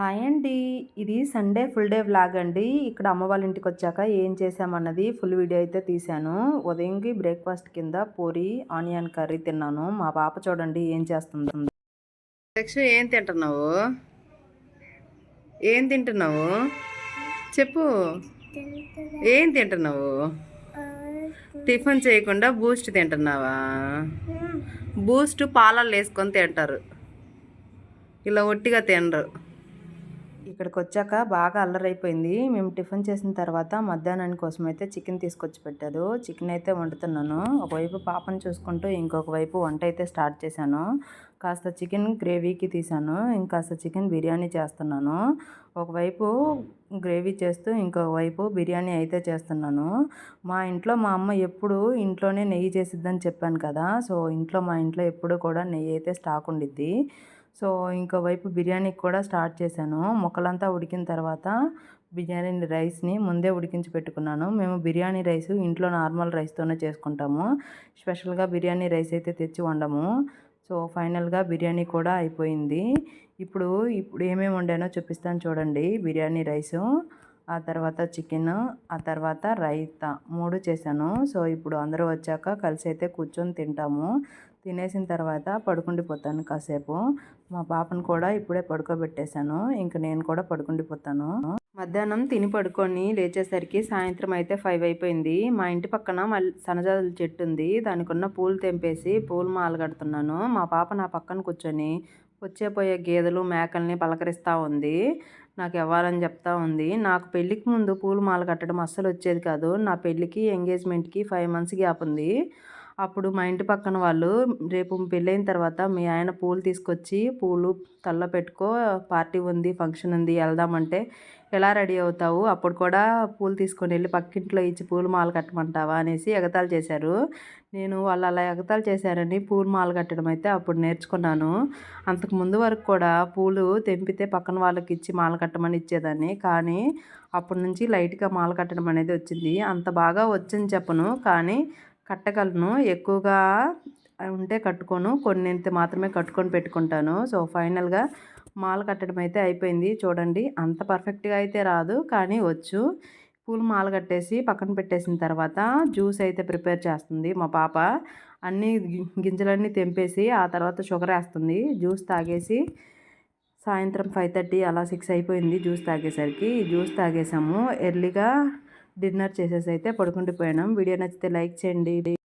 Hi అండి. ఇది Sunday full day vlog అండి. ఇక్కడ అమ్మ వాళ్ళ ఇంటికి వచ్చాక ఏం చేసామన్నది ఫుల్ వీడియో అయితే తీశాను. ఉదయంకి బ్రేక్ఫాస్ట్ కింద పూరి ఆనియన్ కర్రీ తిన్నాను. మా పాప చూడండి ఏం చేస్తుంది. లక్ష్మి ఏం తింటున్నావు? ఏం తింటున్నావు? చెప్పు. ఏం తింటున్నావు? టిఫిన్ చేయకుండా బూస్ట్ తింటున్నావా? బూస్ట్ పాలల్లో వేసుకొని తింటారు. ఇలా ఒట్టిగా తినరు. ఇక్కడికి వచ్చాక బాగా అల్లరైపోయింది. మేము టిఫిన్ చేసిన తర్వాత మధ్యాహ్నాని కోసం అయితే చికెన్ తీసుకొచ్చి పెట్టారు. చికెన్ అయితే వండుతున్నాను. ఒకవైపు పాపను చూసుకుంటూ ఇంకొక వైపు వంట అయితే స్టార్ట్ చేశాను. కాస్త చికెన్ గ్రేవీకి తీసాను ఇంకాస్త చికెన్ బిర్యానీ చేస్తున్నాను. ఒకవైపు గ్రేవీ చేస్తూ ఇంకొక వైపు బిర్యానీ అయితే చేస్తున్నాను. మా ఇంట్లో మా అమ్మ ఎప్పుడు ఇంట్లోనే నెయ్యి చేసిద్దని చెప్పాను కదా. సో ఇంట్లో మా ఇంట్లో ఎప్పుడు కూడా నెయ్యి అయితే స్టాక్ ఉండిద్ది. సో ఇంకోవైపు బిర్యానీకి కూడా స్టార్ట్ చేశాను. ముక్కలంతా ఉడికిన తర్వాత బిర్యానీ రైస్ని ముందే ఉడికించి పెట్టుకున్నాను. మేము బిర్యానీ రైస్ ఇంట్లో నార్మల్ రైస్తోనే చేసుకుంటాము. స్పెషల్గా బిర్యానీ రైస్ అయితే తెచ్చి వండము. సో ఫైనల్గా బిర్యానీ కూడా అయిపోయింది. ఇప్పుడు ఇప్పుడు ఏమేమి వండానో చూపిస్తాను చూడండి. బిర్యానీ రైసు ఆ తర్వాత చికెన్ ఆ తర్వాత రైతా. మూడు చేశాను. సో ఇప్పుడు అందరూ వచ్చాక కలిసి అయితే కూర్చొని తింటాము. తినేసిన తర్వాత పడుకుండిపోతాను కాసేపు. మా పాపను కూడా ఇప్పుడే పడుకోబెట్టేశాను. ఇంక నేను కూడా పడుకుండిపోతాను. మధ్యాహ్నం తిని పడుకొని లేచేసరికి సాయంత్రం అయితే ఫైవ్ అయిపోయింది. మా ఇంటి పక్కన మళ్ళీ సనజాజుల చెట్టు ఉంది. దానికి ఉన్న పూలు తెంపేసి పూలు మాల కడుతున్నాను మా పాప నా పక్కన కూర్చొని వచ్చే పోయే గేదెలు మేకల్ని పలకరిస్తూ ఉంది. నాకు ఇవ్వాలని చెప్తా ఉంది. నాకు పెళ్ళికి ముందు పూలు మాల కట్టడం అస్సలు వచ్చేది కాదు. నా పెళ్ళికి ఎంగేజ్మెంట్కి ఫైవ్ మంత్స్ గ్యాప్ ఉంది. అప్పుడు మా ఇంటి పక్కన వాళ్ళు రేపు పెళ్ళైన తర్వాత మీ ఆయన పూలు తీసుకొచ్చి పూలు తల్ల పెట్టుకో పార్టీ ఉంది ఫంక్షన్ ఉంది వెళ్దామంటే ఎలా రెడీ అవుతావు? అప్పుడు కూడా పూలు తీసుకొని వెళ్ళి పక్కింట్లో ఇచ్చి పూలు మాల కట్టమంటావా? అనేసి ఎగతాలు చేశారు. నేను వాళ్ళు అలా ఎగతాలు చేశారని పూలు మాల కట్టడం అయితే అప్పుడు నేర్చుకున్నాను. అంతకు ముందు వరకు కూడా పూలు తెంపితే పక్కన వాళ్ళకి ఇచ్చి మాల కట్టమని ఇచ్చేదాన్ని. కానీ అప్పటి నుంచి లైట్గా మాల కట్టడం అనేది వచ్చింది. అంత బాగా వచ్చని చెప్పను. కానీ కట్టగలను. ఎక్కువగా ఉంటే కట్టుకోను. కొన్నింత మాత్రమే కట్టుకొని పెట్టుకుంటాను. సో ఫైనల్గా మాల కట్టడం అయితే అయిపోయింది. చూడండి అంత పర్ఫెక్ట్గా అయితే రాదు కానీ వచ్చు. పూలు మాల కట్టేసి పక్కన పెట్టేసిన తర్వాత జ్యూస్ అయితే ప్రిపేర్ చేస్తుంది మా పాప. అన్నీ గింజలన్నీ తెంపేసి ఆ తర్వాత షుగర్ వేస్తుంది. జ్యూస్ తాగేసి సాయంత్రం ఫైవ్ థర్టీ అలా సిక్స్ అయిపోయింది జ్యూస్ తాగేసరికి. జ్యూస్ తాగేసాము. ఎర్లీగా డిన్నర్ చేసేసి అయితే పడుకుంటూ వీడియో నచ్చితే లైక్ చేయండి.